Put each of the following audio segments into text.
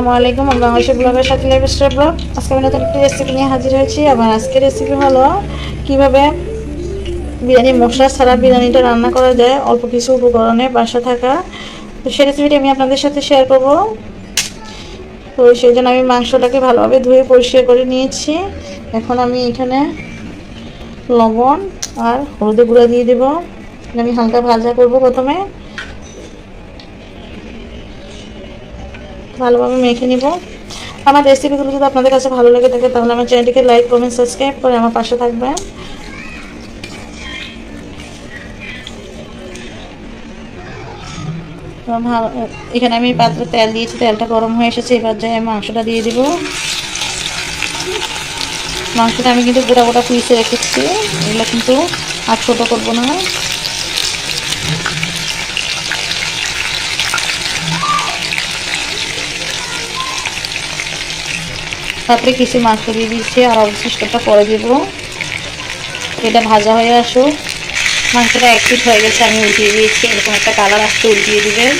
আসসালামু আলাইকুম বাংলাদেশের ব্লগের সাথে ব্লগ আজকে আমি নতুন একটি রেসিপি নিয়ে হাজির হয়েছি। আমার আজকের রেসিপি হলো কীভাবে বিরিয়ানি মশলা ছাড়া বিরিয়ানিটা রান্না করা যায়, অল্প কিছু উপকরণে বাসা থাকা। তো সেই রেসিপিটি আমি আপনাদের সাথে শেয়ার করব। তো সেই জন্য আমি মাংসটাকে ভালোভাবে ধুয়ে পরিষ্কার করে নিয়েছি। এখন আমি এখানে লবণ আর হলুদের গুঁড়া দিয়ে দেবো। আমি হালকা ভাজা করব প্রথমে। ভালোভাবে মেখে নিব। আমার রেসিপিগুলো যদি আপনাদের কাছে ভালো লেগে থাকে, তাহলে আমার চ্যানেলটিকে লাইক কমেন্ট সাবস্ক্রাইব করে আমার পাশে থাকবেন। এখানে আমি পাত্রে তেল দিয়েছি, তেলটা গরম হয়ে এসেছে, এবার যাই আমি মাংসটা দিয়ে দিব। মাংসটা আমি কিন্তু গোটা গোটা পিসে রেখেছি, এগুলো কিন্তু আর ছোটো করব না। তারপরে কিছু মাংস দিয়ে দিচ্ছি আর অবশিষ্টটা পরে দিব। এটা ভাজা হয়ে আসুক। মাংসটা এক হয়ে গেছে, আমি উল্টিয়ে দিয়েছি। এরকম একটা কালার আসতে উল্টিয়ে দিবেন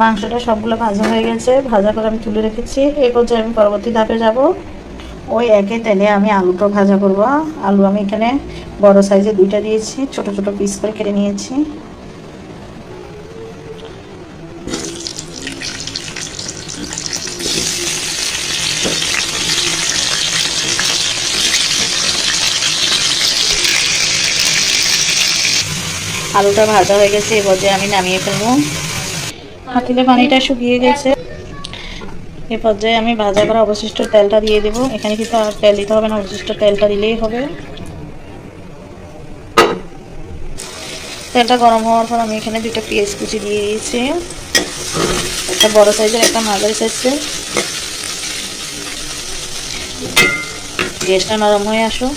মাংসটা সবগুলো ভাজা হয়ে গেছে। ভাজা করে আমি তুলে রেখেছি। এই পর্যায়ে আমি পরবর্তী ধাপে যাব। ওই একে তেলে আমি আলুটা ভাজা করব। আলু আমি এখানে বড় সাইজে দুইটা দিয়েছি। ছোট ছোট পিস করে কেটে নিয়েছি। আলুটা ভাজা হয়ে গেছে এ পর্যায়ে আমি নামিয়ে ফেলব। পাতিলে পানিটা শুকিয়ে গেছে। এ পর্যায়ে আমি ভাজা করা অবশিষ্ট তেলটা দিয়ে দেবো। এখানে কিন্তু আর তেল দিতে হবে না, অবশিষ্ট তেলটা দিলেই হবে। তেলটা গরম হওয়ার পর আমি এখানে দুটো পেঁয়াজ কুচি দিয়ে দিয়েছি। একটা বড় সাইজের, একটা মাঝারি সাইজের। গ্যাসটা নরম হয়ে আসো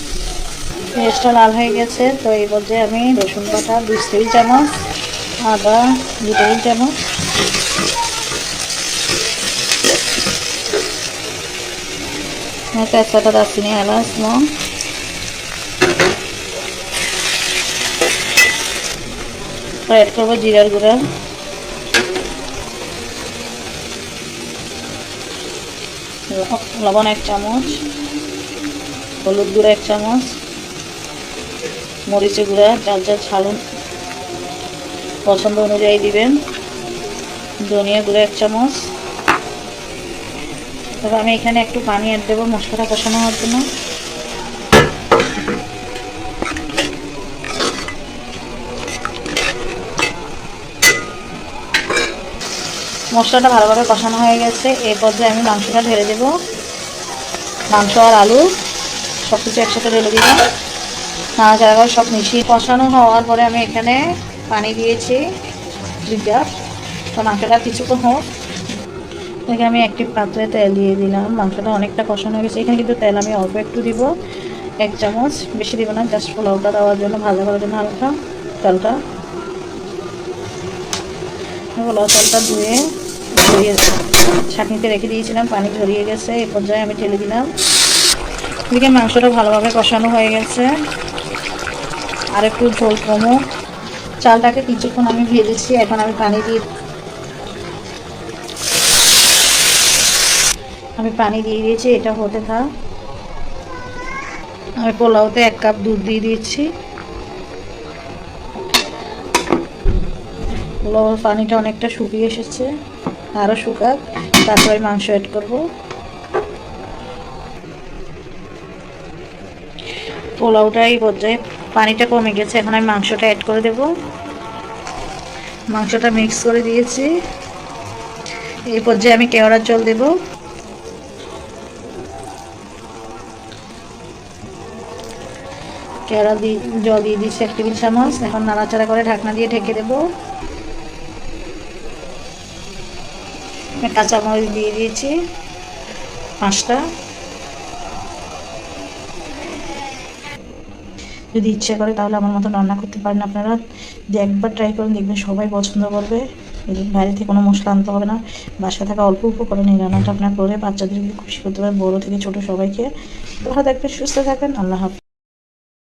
পেঁয়াজটা লাল হয়ে গেছে, তো এই পর্যায়ে আমি রসুন বাটা, দুই টেবিল চামচ, আদা দু টেবিল চামচ। তেজপাতা দারচিনি, এলাচ, লং। অ্যাড করব জিরার গুঁড়া। লবণ এক চামচ, হলুদ গুঁড়া এক চামচ। মরিচের গুঁড়া, যার যার ছাড়ুন পছন্দ অনুযায়ী দিবেন। ধনিয়া গুঁড়া এক চামচ। তবে আমি এখানে একটু পানি অ্যাড দেবো মশলাটা কষানো হওয়ার জন্য। মশলাটা ভালোভাবে কষানো হয়ে গেছে। এই পর্যায়ে আমি মাংসটা ঢেলে দেব। মাংস আর আলু সব কিছু একসাথে ঢেলে দিব নানা জায়গায় সব মিশিয়ে কষানো হওয়ার পরে আমি এখানে পানি দিয়েছি, দুই তো মাংসটা কিছুক্ষণ হোক। এখানে আমি একটি পাত্রে তেল দিয়ে দিলাম। মাংসটা অনেকটা কষানো হয়ে গেছে। এখানে কিন্তু তেল আমি অল্প একটু দিব, এক চামচ। বেশি দিব না জাস্ট পোলাওটা দেওয়ার জন্য, ভাজা করার জন্য হালকা তেলটা। পোলাও চালটা ধুয়ে ঝরিয়ে ছাঁকনিতে রেখে দিয়েছিলাম, পানি ঝরিয়ে গেছে এই পর্যায়ে আমি ঢেলে দিলাম। এদিকে মাংসটা ভালোভাবে কষানো হয়ে গেছে। আর একটু ঝোল কমো চালটাকে কিছুক্ষণ আমি ভেজেছি, এখন আমি পানি দিয়ে আমি পানি দিয়ে দিয়েছি, এটা হতে থাক। আমি পোলাওতে এক কাপ দুধ দিয়ে দিয়েছি। পোলাওর পানিটা অনেকটা শুকিয়ে এসেছে, আরও শুকাক, তারপরে মাংস অ্যাড করব। পোলাওটা এই পর্যায়ে পানিটা কমে গেছে। এখন আমি মাংসটা অ্যাড করে দেব। মাংসটা মিক্স করে দিয়েছি। এই পর্যায়ে আমি কেওড়ার জল দেব। কেওড়া দিয়ে জল দিয়ে দিচ্ছি এক টেবিল চামচ। এখন নাড়াচাড়া করে ঢাকনা দিয়ে ঢেকে দেবো। কাঁচামরিচ দিয়ে দিয়েছি। পাঁচটা। যদি ইচ্ছে করে তাহলে আমার মতো রান্না করতে পারেন আপনারা। যে একবার ট্রাই করুন, দেখবেন সবাই পছন্দ করবে। বাইরে থেকে কোনো মশলা আনতে হবে না। বাসায় থাকা অল্প উপকরণ এই রান্নাটা আপনার করে বাচ্চাদেরকে খুশি করতে পারেন, বড়ো থেকে ছোট সবাইকে। ভালো থাকবেন, সুস্থ থাকবেন, আল্লাহ হাফিজ।